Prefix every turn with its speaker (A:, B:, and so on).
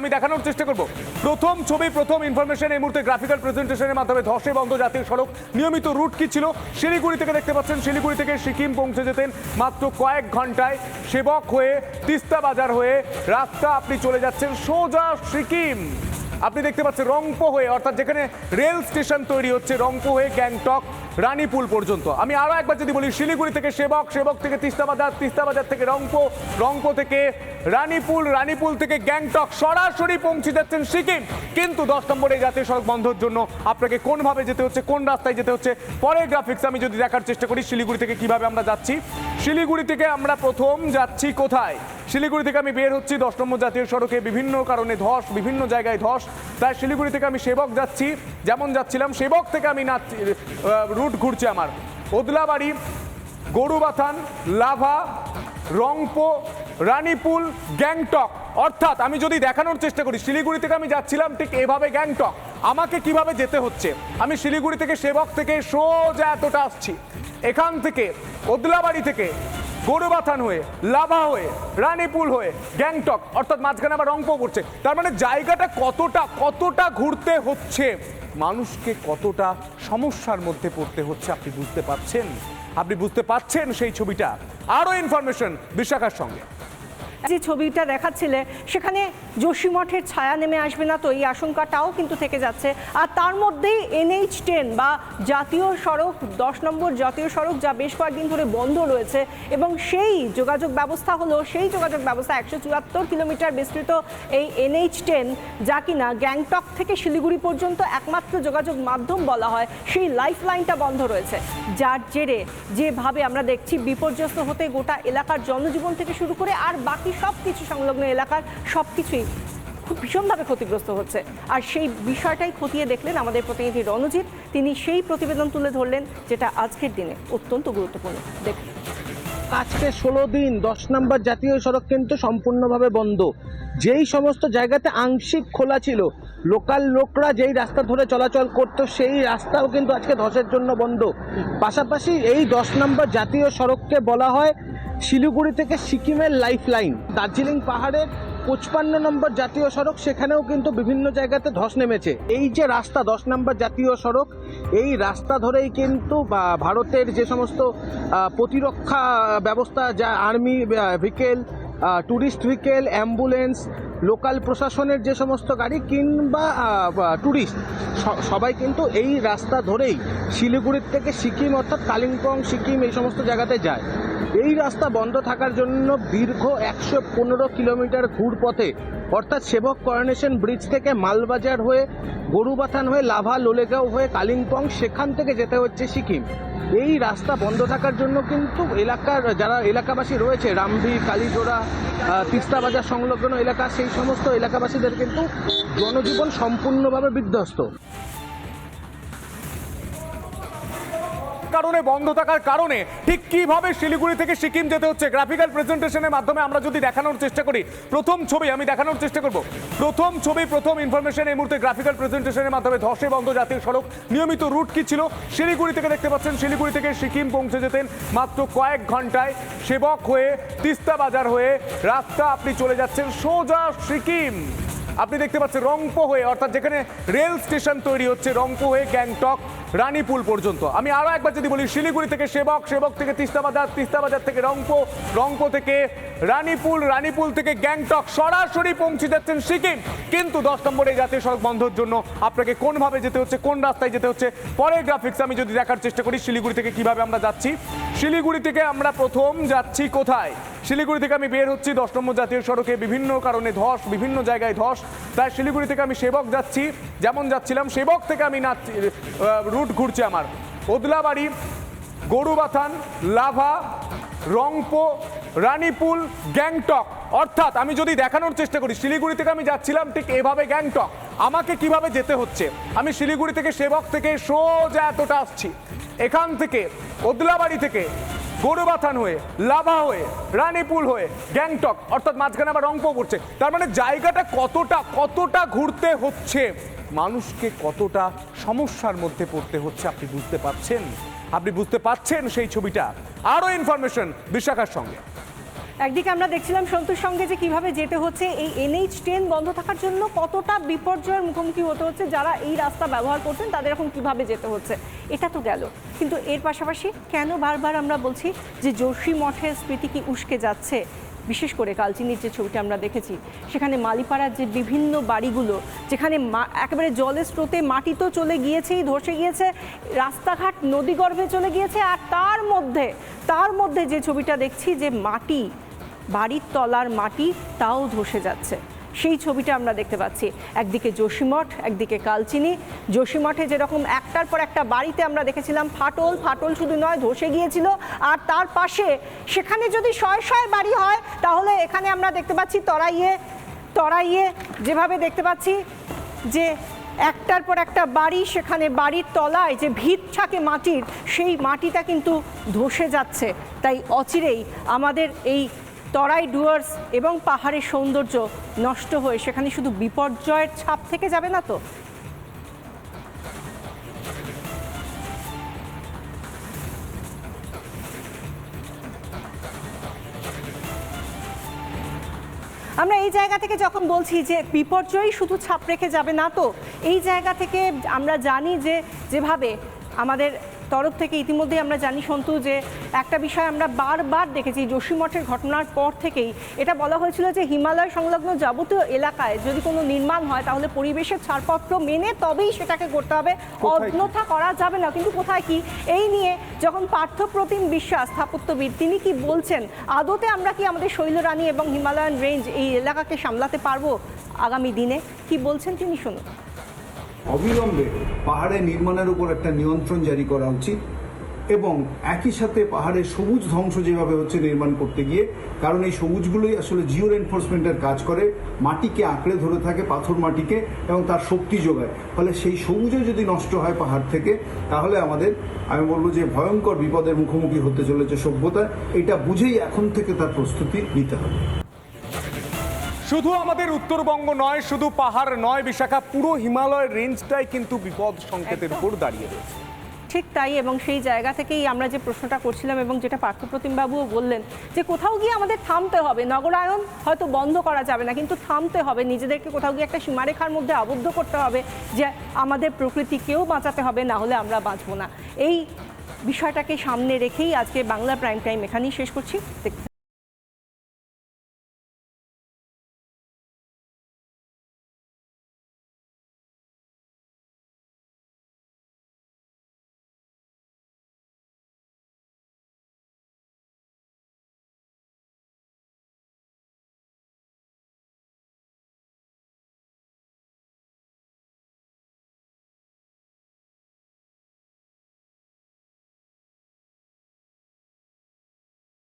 A: আমি দেখানোর চেষ্টা করব। প্রথম ছবি, প্রথম ইনফরমেশন এই মুহূর্তে গ্রাফিক্যাল প্রেজেন্টেশনের মাধ্যমে ধসে বন্ধ জাতীয় সড়ক। নিয়মিত রুট কি ছিল? শিলিগুড়ি থেকে দেখতে পাচ্ছেন, শিলিগুড়ি থেকে সিকিম পৌঁছে যেতেন মাত্র কয়েক ঘন্টায়। সেবক হয়ে তিস্তা বাজার হয়ে রাস্তা আপনি চলে যাচ্ছেন সোজা সিকিম। আপনি দেখতে পাচ্ছেন রংপো হয়ে, অর্থাৎ যেখানে রেল স্টেশন তৈরি হচ্ছে, রংপো হয়ে গ্যাংটক, রানীপুল পর্যন্ত। আমি আরও একবার যদি বলি, শিলিগুড়ি থেকে সেবক সেবক থেকে তিস্তা বাজার তিস্তা বাজার থেকে রংপো রংপো থেকে রানীপুল রানীপুল থেকে গ্যাংটক সরাসরি পৌঁছে যাচ্ছেন সিকিম। কিন্তু দশ নম্বরে জাতীয় সড়ক বন্ধর জন্য আপনাকে কোনভাবে যেতে হচ্ছে, কোন রাস্তায় যেতে হচ্ছে, পরের গ্রাফিক্স আমি যদি দেখার চেষ্টা করি, শিলিগুড়ি থেকে কীভাবে আমরা যাচ্ছি। শিলিগুড়ি থেকে আমরা প্রথম যাচ্ছি কোথায়? শিলিগুড়ি থেকে আমি বের হচ্ছি। দশ নম্বর জাতীয় সড়কে বিভিন্ন কারণে ধস, বিভিন্ন জায়গায় ধস। তাই শিলিগুড়ি থেকে আমি সেবক যাচ্ছি। যেমন যাচ্ছিলাম, সেবক থেকে আমি না রুট ঘুরছে আমার। ওদলাবাড়ি, গরুবাথান, লাভা, রংপো, রানীপুল, গ্যাংটক। অর্থাৎ আমি যদি দেখানোর চেষ্টা করি, শিলিগুড়ি থেকে আমি যাচ্ছিলাম ঠিক এভাবে গ্যাংটক। আমাকে কীভাবে যেতে হচ্ছে? আমি শিলিগুড়ি থেকে সেবক থেকে সোজা এতটা আসছি। এখান থেকে, ওদলাবাড়ি থেকে গরুবাথান হয়ে, লাভা হয়ে, রানীপুল হয়ে, গ্যাংটক, অর্থাৎ মাঝখানে আবার রংপো পড়ছে। তার মানে জায়গাটা কতটা কতটা ঘুরতে হচ্ছে? মানুষকে কতটা সমস্যার মধ্যে পড়তে হচ্ছে আপনি বুঝতে পারছেন? আপনি বুঝতে পারছেন সেই ছবিটা? আরও ইনফরমেশন বিশাখার সঙ্গে।
B: যে ছবিটা দেখাচ্ছিলে, সেখানে যোশীমঠের ছায়া নেমে আসবে না তো? এই আশঙ্কাটাও কিন্তু থেকে যাচ্ছে। আর তার মধ্যেই এনএইচ টেন বা জাতীয় সড়ক, দশ নম্বর জাতীয় সড়ক যা বেশ কয়েকদিন ধরে বন্ধ রয়েছে এবং সেই যোগাযোগ ব্যবস্থা হলো, সেই যোগাযোগ ব্যবস্থা একশো চুয়াত্তর কিলোমিটার বিস্তৃত এই এনএইচ টেন যা কিনা গ্যাংটক থেকে শিলিগুড়ি পর্যন্ত একমাত্র যোগাযোগ মাধ্যম বলা হয়। সেই লাইফ লাইনটা বন্ধ রয়েছে। যার জেরে যেভাবে আমরা দেখছি, বিপর্যস্ত হতে গোটা এলাকার জনজীবন থেকে শুরু করে আর বাকি সব কিছু সংলগ্ন এলাকার সব কিছুই খুব ভীষণভাবে ক্ষতিগ্রস্ত হচ্ছে। আর সেই বিষয়টাই খতিয়ে দেখলেন আমাদের প্রতিনিধি রণজিৎ। তিনি সেই প্রতিবেদন তুলে ধরলেন, যেটা আজকের দিনে অত্যন্ত গুরুত্বপূর্ণ। দেখুন।
C: আজকে ষোলো দিন, দশ নম্বর জাতীয় সড়ক কিন্তু সম্পূর্ণভাবে বন্ধ। যেই সমস্ত জায়গাতে আংশিক খোলা ছিল লোকাল লোকরা যেই রাস্তা ধরে চলাচল করত, সেই রাস্তাও কিন্তু আজকে ধসের জন্য বন্ধ। পাশাপাশি এই দশ নম্বর জাতীয় সড়ককে বলা হয় শিলিগুড়ি থেকে সিকিমের লাইফ লাইন দার্জিলিং পাহাড়ের পঁচপান্ন নম্বর জাতীয় সড়ক, সেখানেও কিন্তু বিভিন্ন জায়গাতে ধস নেমেছে। এই যে রাস্তা, দশ নম্বর জাতীয় সড়ক, এই রাস্তা ধরেই কিন্তু ভারতের যে সমস্ত প্রতিরক্ষা ব্যবস্থা, যা army vehicle tourist vehicle ambulance local প্রশাসনের যে সমস্ত গাড়ি কিংবা ট্যুরিস্ট সবাই কিন্তু এই রাস্তা ধরেই শিলিগুড়ির থেকে সিকিম অর্থাৎ কালিম্পং, সিকিম এই সমস্ত জায়গাতে যায়। এই রাস্তা বন্ধ থাকার জন্য দীর্ঘ একশো পনেরো কিলোমিটার ঘুরপথে অর্থাৎ সেবক করোনেশন ব্রিজ থেকে মালবাজার হয়ে গরুবাথান হয়ে লাভা লোলেগাঁও হয়ে কালিম্পং সেখান থেকে যেতে হচ্ছে সিকিম। এই রাস্তা বন্ধ থাকার জন্য কিন্তু এলাকার যারা এলাকাবাসী রয়েছে রামভি কালীজোড়া আহ, তিস্তা বাজার সংলগ্ন এলাকা সেই সমস্ত এলাকাবাসীদের কিন্তু জনজীবন সম্পূর্ণভাবে বিধ্বস্ত।
A: কারণে, বন্ধ থাকার কারণে, ঠিক কীভাবে শিলিগুড়ি থেকে সিকিম যেতে হচ্ছে? গ্রাফিক্যাল প্রেজেন্টেশনের মাধ্যমে আমরা যদি দেখানোর চেষ্টা করি, প্রথম ছবি আমি দেখানোর চেষ্টা করব। প্রথম ছবি, প্রথম ইনফরমেশন এই মুহূর্তে গ্রাফিক্যাল প্রেজেন্টেশনের মাধ্যমে ধসে বন্ধ জাতীয় সড়ক। নিয়মিত রুট কি ছিল? শিলিগুড়ি থেকে দেখতে পাচ্ছেন, শিলিগুড়ি থেকে সিকিম পৌঁছে যেতেন মাত্র কয়েক ঘন্টায়। সেবক হয়ে, তিস্তা বাজার হয়ে রাস্তা আপনি চলে যাচ্ছেন সোজা সিকিম। আপনি দেখতে পাচ্ছেন রংপো হয়ে, অর্থাৎ যেখানে রেল স্টেশন তৈরি হচ্ছে রংপো হয়ে গ্যাংটক, রানীপুল পর্যন্ত। আমি আরও একবার যদি বলি, শিলিগুড়ি থেকে সেবক সেবক থেকে তিস্তা বাজার তিস্তা বাজার থেকে রংপো রংপো থেকে রানীপুল রানীপুল থেকে গ্যাংটক সরাসরি পৌঁছে যাচ্ছেন সিকিম। কিন্তু দশ নম্বরে জাতীয় সড়ক বন্ধের জন্য আপনাকে কোনভাবে যেতে হচ্ছে, কোন রাস্তায় যেতে হচ্ছে, পরের গ্রাফিক্স আমি যদি দেখার চেষ্টা করি, শিলিগুড়ি থেকে কীভাবে আমরা যাচ্ছি। শিলিগুড়ি থেকে আমরা প্রথম যাচ্ছি কোথায়? শিলিগুড়ি থেকে আমি বের হচ্ছি দশ নম্বর জাতীয় সড়কে, বিভিন্ন কারণে ধস, বিভিন্ন জায়গায় ধস। তাই শিলিগুড়ি থেকে আমি সেবক যাচ্ছি, যেমন যাচ্ছিলাম, সেবক থেকে আমি না রুট ঘুরছে আমার। ওদলাবাড়ি, গরুবাথান, লাভা, রংপো, রানীপুল, গ্যাংটক। অর্থাৎ আমি যদি দেখানোর চেষ্টা করি, শিলিগুড়ি থেকে আমি যাচ্ছিলাম ঠিক এভাবে গ্যাংটক। আমাকে কীভাবে যেতে হচ্ছে? আমি শিলিগুড়ি থেকে সেবক থেকে সোজা এতটা আসছি। এখান থেকে ওদলাবাড়ি থেকে গরুবাথান হয়ে, লাভা হয়ে, রানীপুল হয়ে, গ্যাংটক, অর্থাৎ মাঝখানে আবার রংপো পড়ছে। তার মানে জায়গাটা কতটা কতটা ঘুরতে হচ্ছে? মানুষকে কতটা সমস্যার মধ্যে পড়তে হচ্ছে আপনি বুঝতে পারছেন? আপনি বুঝতে পারছেন সেই ছবিটা? আরও ইনফরমেশন বিশাখার সঙ্গে।
B: একদিকে আমরা দেখছিলাম সন্তুর সঙ্গে যে কীভাবে যেতে হচ্ছে, এই এনএইচ টেন বন্ধ থাকার জন্য কতটা বিপর্যয়ের মুখোমুখি হতে হচ্ছে যারা এই রাস্তা ব্যবহার করছেন, তাদের এখন কীভাবে যেতে হচ্ছে? এটা তো গেল। কিন্তু এর পাশাপাশি কেন বারবার আমরা বলছি যে যোশী মঠের স্মৃতি কি উস্কে যাচ্ছে? বিশেষ করে কালচিনির যে ছবিটা আমরা দেখেছি, সেখানে মালিপাড়ার যে বিভিন্ন বাড়িগুলো, যেখানে একেবারে জলের স্রোতে মাটি তো চলে গিয়েছেই, ধসে গিয়েছে, রাস্তাঘাট, নদীগর্ভে চলে গিয়েছে, আর তার মধ্যে তার মধ্যে যে ছবিটা দেখছি যে মাটি, বাড়ির তলার মাটি, তাও ধসে যাচ্ছে। সেই ছবিটা আমরা দেখতে পাচ্ছি। একদিকে যোশীমঠ একদিকে কালচিনি। যোশীমঠে যেরকম একটার পর একটা বাড়িতে আমরা দেখেছিলাম ফাটল। ফাটল শুধু নয়, ধসে গিয়েছিল। আর তার পাশে সেখানে যদি শয় শয় বাড়ি হয়, তাহলে এখানে আমরা দেখতে পাচ্ছি তরাইয়ে। তরাইয়ে যেভাবে দেখতে পাচ্ছি যে একটার পর একটা বাড়ি, সেখানে বাড়ির তলায় যে ভিত থাকে মাটির, সেই মাটিটা কিন্তু ধসে যাচ্ছে। তাই অচিরেই আমাদের এই তরাই ডুয়ার্স এবং পাহাড়ের সৌন্দর্য নষ্ট হয়ে সেখানে শুধু বিপর্যয়ের ছাপ থেকে যাবে না তো? আমরা এই জায়গা থেকে যখন বলছি যে বিপর্যয় শুধু ছাপ রেখে যাবে না তো, এই জায়গা থেকে আমরা জানি যে যেভাবে আমাদের তরফ থেকে ইতিমধ্যেই আমরা জানি সন্তু যে একটা বিষয় আমরা বারবার দেখেছি যোশীমঠের ঘটনার পর থেকেই। এটা বলা হয়েছিল যে হিমালয় সংলগ্ন যাবতীয় এলাকায় যদি কোনো নির্মাণ হয় তাহলে পরিবেশের ছাড়পত্র মেনে তবেই সেটাকে করতে হবে। অন্যথা করা যাবে না। কিন্তু কোথায় কি? এই নিয়ে যখন পার্থপ্রতিম বিশ্বাস স্থাপত্যবিদ তিনি কি বলছেন আদতে আমরা কি আমাদের শৈলরানী এবং হিমালয়ান রেঞ্জ এই এলাকাকে সামলাতে পারব আগামী দিনে? কি বলছেন তিনি শুনুন।
D: অবিলম্বে পাহাড়ে নির্মাণের উপর একটা নিয়ন্ত্রণ জারি করা উচিত এবং একই সাথে পাহাড়ের সবুজ ধ্বংস যেভাবে হচ্ছে নির্মাণ করতে গিয়ে, কারণ এই সবুজগুলোই আসলে জিও এনফোর্সমেন্টের কাজ করে, মাটিকে আঁকড়ে ধরে থাকে পাথর মাটিকে এবং তার শক্তি যোগায়। ফলে সেই সবুজও যদি নষ্ট হয় পাহাড় থেকে, তাহলে আমাদের, আমি বলব যে ভয়ঙ্কর বিপদের মুখোমুখি হতে চলেছে সভ্যতা। এটা বুঝেই এখন থেকে তার প্রস্তুতি নিতে হবে।
A: শুধু আমাদের উত্তরবঙ্গ নয় শুধু পাহাড় নয় বিশাখা পুরো হিমালয় রেঞ্জটাই কিন্তু বিপদ সংকেতের। উপর দাঁড়িয়ে রয়েছে।
B: ঠিক তাই এবং সেই জায়গা থেকেই আমরা যে প্রশ্নটা করছিলাম এবং যেটা পার্থপ্রতিম বাবুও বললেন যে কোথাও গিয়ে আমাদের থামতে হবে। নগরায়ন হয়তো বন্ধ করা যাবে না কিন্তু থামতে হবে। নিজেদেরকে কোথাও গিয়ে একটা সীমারেখার মধ্যে আবদ্ধ করতে হবে যে আমাদের প্রকৃতিকেও বাঁচাতে হবে না হলে আমরা বাঁচবো না। এই বিষয়টাকে সামনে রেখেই আজকে বাংলা প্রাইম টাইম এখানেই শেষ করছি। দেখতে